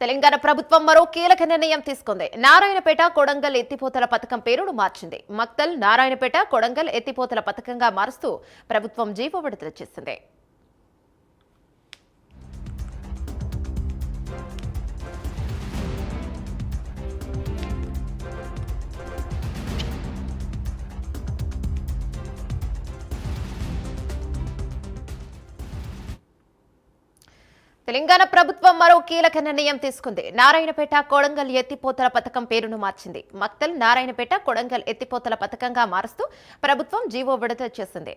తెలంగాణ ప్రభుత్వం మరో కీలక నిర్ణయం తీసుకుంది. నారాయణపేట కొడంగల్ ఎత్తిపోతల పథకం పేరును మార్చింది. మక్తల్ నారాయణపేట కొడంగల్ ఎత్తిపోతల పథకంగా మారుస్తూ ప్రభుత్వం జీవో విడుదల చేసింది. తెలంగాణ ప్రభుత్వం మరో కీలక నిర్ణయం తీసుకుంది. నారాయణపేట కొడంగల్ ఎత్తిపోతల పథకం పేరును మార్చింది. మక్తల్ నారాయణపేట కొడంగల్ ఎత్తిపోతల పథకంగా మారుస్తూ ప్రభుత్వం జీవో విడుదల చేసింది.